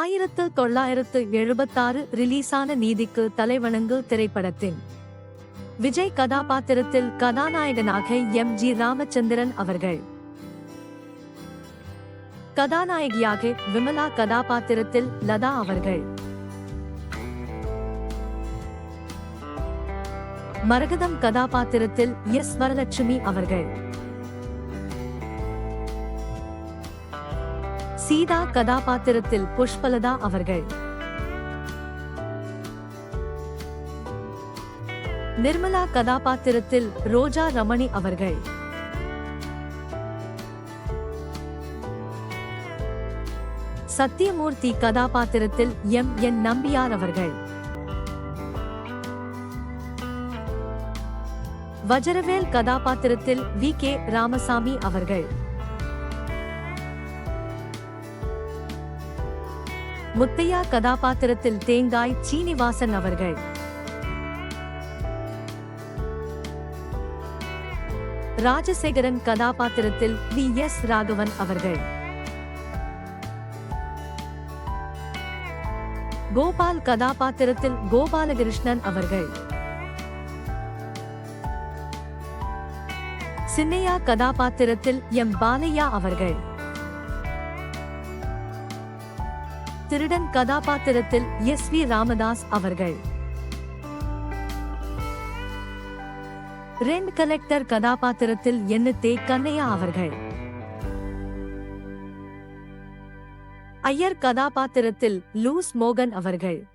ஆயிரத்து தொள்ளாயிரத்து எழுபத்தாறு ரிலீஸான நீதிக்கு தலைவணங்கு திரைப்படத்தின் விஜய் கதாபாத்திரத்தில் கதாநாயகனாக எம். ஜி. ராமச்சந்திரன் அவர்கள். கதாநாயகியாக விமலா கதாபாத்திரத்தில் லதா அவர்கள். மரகதம் கதாபாத்திரத்தில் எஸ். வரலட்சுமி அவர்கள். சீதா கதாபாத்திரத்தில் புஷ்பலதா அவர்கள். நிர்மலா கதாபாத்திரத்தில் ரோஜா ரமணி அவர்கள். சத்தியமூர்த்தி கதாபாத்திரத்தில் எம் என் நம்பியார் அவர்கள். வஜரவேல் கதாபாத்திரத்தில் வி கே ராமசாமி அவர்கள். முத்தையா கதாபாத்திரத்தில் தேங்காய் சீனிவாசன் அவர்கள். ராஜசேகரன் கதாபாத்திரத்தில் வி. எஸ். ராகவன் அவர்கள். கோபால் கதாபாத்திரத்தில் கோபாலகிருஷ்ணன் அவர்கள். சின்னையா கதாபாத்திரத்தில் எம். பாலையா அவர்கள். திருடன் கதாபாத்திரத்தில் எஸ் வி ராமதாஸ் அவர்கள். ரெண்ட் கலெக்டர் கதாபாத்திரத்தில் என்ன தே கண்ணையா அவர்கள். ஐயர் கதாபாத்திரத்தில் லூஸ் மோகன் அவர்கள்.